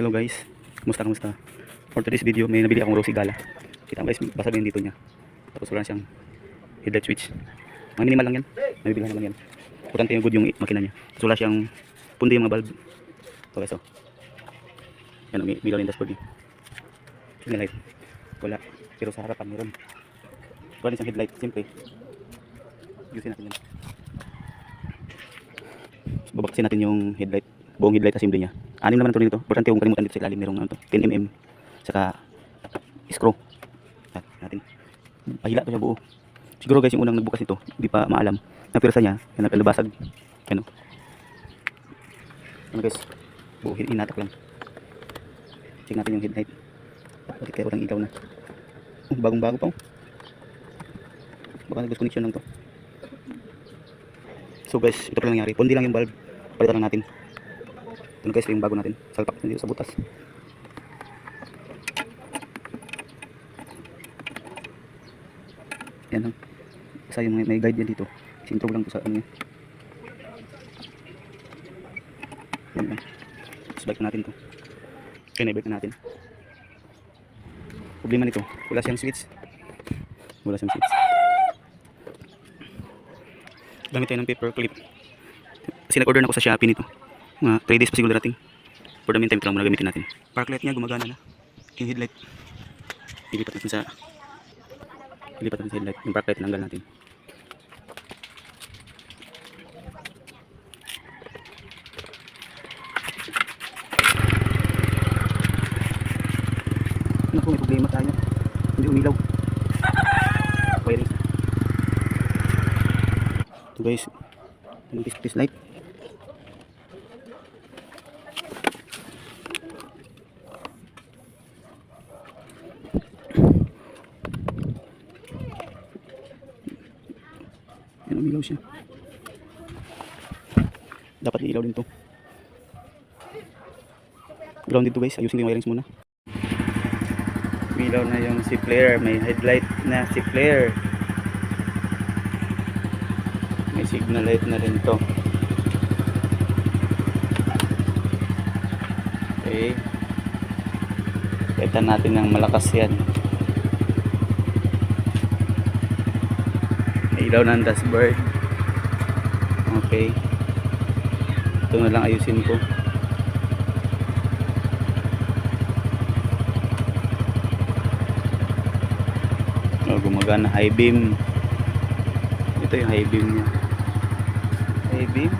Hello guys, kumusta kumusta? For today's video, may nabili akong Rosy Gala. Kita guys, basag yung dito niya. Tapos wala siyang headlight switch. Mga minimal lang yan. Nabibilihan naman yan. Importante yung good yung makina niya. Tapos wala siyang pundi yung mga bulb. Ito guys, oh. Yan, may ilaw yung dashboard niya. Signal light. Wala. Pero sa harapan meron. Wala din siyang headlight, siyempre. Yusin natin yan. Babaksin natin yung headlight. Buong headlight assembly niya. Anim naman ito dito. Importante yung kalimutan dito sa ilalim. Merong ano to, 10mm. Saka screw. Yan, natin. Pahila to siya buo. Siguro guys yung unang nagbukas nito, hindi pa maalam. Napirsa niya, yan nagkalabasag. Ano? Ano guys? Buo hinatak lang. Check natin yung headlight. Bakit kaya walang ilaw na? Oh, bagong bago pa oh. Baka nag-disconnection lang to. So guys, ito pala nangyari. Pundi lang yung bulb. Palitan lang natin. Ito guys, yung bago natin. Salpak na dito sa butas. Yan lang. Isa yung may, guide yan dito. Sintrog lang to sa ano yan. Yan lang. Tapos na natin to. Okay, na-balik na natin. Problema nito, wala siyang switch. Wala siyang switch. Gamit tayo ng paper clip. Kasi nag-order na ako sa Shopee nito. Mga 3 days pa siguro darating. For the meantime, ito lang muna gamitin natin. Park light niya, gumagana na. Yung headlight. Ilipat natin sa... Ilipat natin sa headlight. Yung park light, tinanggal natin. Naku, may problema tayo. Hindi umilaw. Wiring. Ito guys. Yung display light. Umilaw siya. Dapat ilaw din to. Grounded to guys. Ayusin ko yung wirings muna. Umilaw na yung si flare. May headlight na si flare. May signal light na rin to. Okay. Kita natin ng malakas yan. May ilaw ng dashboard. Okay. Ito na lang ayusin ko. Oh, gumagana high beam. Ito yung high beam niya. High beam.